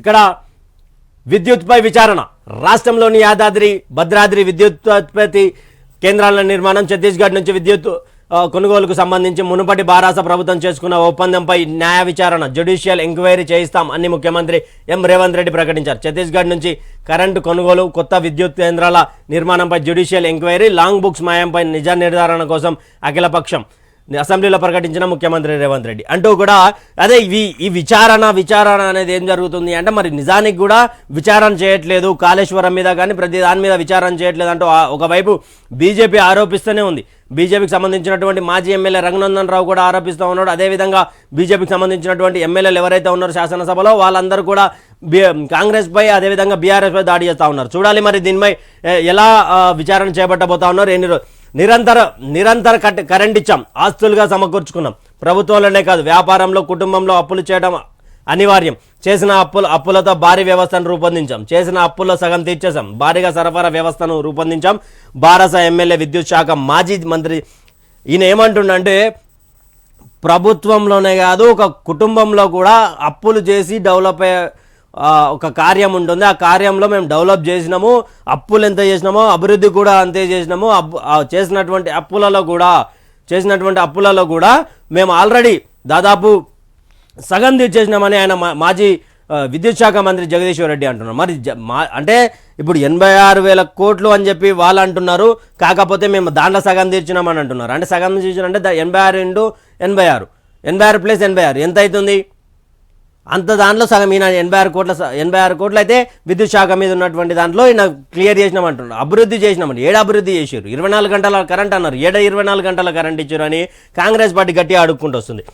ఇక్కడ విద్యుత్పై విచారణ. రాష్ట్రంలోని యాదాద్రి భద్రాద్రి విద్యుత్ ఉత్పత్తి కేంద్రాల నిర్మాణం ఛత్తీస్గఢ్ నుంచి విద్యుత్ కొనుగోలుకు సంబంధించి మునుపటి బారాస ప్రభుత్వం చేసుకున్న ఒప్పందంపై న్యాయ విచారణ. జ్యుడిషియల్ ఎంక్వైరీ చేయిస్తాం అని ముఖ్యమంత్రి ఎం. రేవంత్ రెడ్డి ప్రకటించారు. ఛత్తీస్గఢ్ నుంచి కరెంటు కొనుగోలు కొత్త విద్యుత్ కేంద్రాల నిర్మాణంపై జ్యుడిషియల్ ఎంక్వైరీ లాంగ్ బుక్స్ మాయంపై నిజ నిర్ధారణ కోసం అఖిలపక్షం అసెంబ్లీలో ప్రకటించిన ముఖ్యమంత్రి రేవంత్ రెడ్డి. అంటూ కూడా అదే ఇవి ఈ విచారణ విచారణ అనేది ఏం జరుగుతుంది అంటే మరి నిజానికి కూడా విచారణ చేయట్లేదు. కాళేశ్వరం మీద కానీ ప్రతి దాని మీద విచారణ చేయట్లేదు అంటూ ఒకవైపు బీజేపీ ఆరోపిస్తూనే ఉంది. బీజేపీకి సంబంధించినటువంటి మాజీ ఎమ్మెల్యే రఘునందన్ రావు కూడా ఆరోపిస్తూ ఉన్నాడు. అదేవిధంగా బీజేపీకి సంబంధించినటువంటి ఎమ్మెల్యేలు ఎవరైతే ఉన్నారో శాసనసభలో వాళ్ళందరూ కూడా కాంగ్రెస్ పై అదేవిధంగా బీఆర్ఎస్ పై దాడి చేస్తూ ఉన్నారు. చూడాలి మరి దీనిపై ఎలా విచారణ చేపట్టబోతా ఉన్నారు. ఎన్ని రోజు నిరంతర నిరంతర కట్ కరెంట్ ఇచ్చాం ఆస్తులుగా సమకూర్చుకున్నాం. ప్రభుత్వంలోనే కాదు వ్యాపారంలో కుటుంబంలో అప్పులు చేయడం అనివార్యం. చేసిన అప్పులు అప్పులతో భారీ వ్యవస్థను రూపొందించాం. చేసిన అప్పుల్లో సగం తీర్చేశాం. భారీగా సరఫరా వ్యవస్థను రూపొందించాం. భారత ఎమ్మెల్యే విద్యుత్ శాఖ మాజీ మంత్రి ఈయన ఏమంటుండంటే ప్రభుత్వంలోనే కాదు ఒక కుటుంబంలో కూడా అప్పులు చేసి డెవలప్ అయ్యే ఒక కార్యం ఉంటుంది. ఆ కార్యంలో మేము డెవలప్ చేసినాము. అప్పులు ఎంత చేసినామో అభివృద్ధి కూడా అంతే చేసినాము. చేసినటువంటి అప్పులలో కూడా చేసినటువంటి అప్పులలో కూడా మేము ఆల్రెడీ దాదాపు సగం తీర్చేసినామని ఆయన మా- మాజీ విద్యుత్ శాఖ మంత్రి జగదీశ్వర్ రెడ్డి అంటున్నారు. మరి జ- అంటే ఇప్పుడు ఎనభై ఆరు వేల కోట్లు అని చెప్పి వాళ్ళు అంటున్నారు. కాకపోతే మేము దాంట్లో సగం తీర్చినామని అంటున్నారు. అంటే సగం తీర్చినంటే అంటే ఎనభై ఆరు ఇంటూ ఎనభై ఆరు. ఎనభై ఆరు ప్లస్ ఎనభై ఆరు. ఎంత అవుతుంది? అంత దాంట్లో సగం ఈయన ఎనభై ఆరు కోట్ల స- ఎనభై ఆరు కోట్లు అయితే విద్యుత్ శాఖ మీద ఉన్నటువంటి దాంట్లో ఈయన క్లియర్ చేసినామంటున్నారు అభివృద్ధి చేసినామని ఏడు అభివృద్ధి చేశారు ఇరవై నాలుగు గంటల కరెంట్ అన్నారు. ఏడ ఇరవై నాలుగు గంటల కరెంట్ ఇచ్చారు అని కాంగ్రెస్ పార్టీ గట్టిగా అడుక్కుంటూ వస్తుంది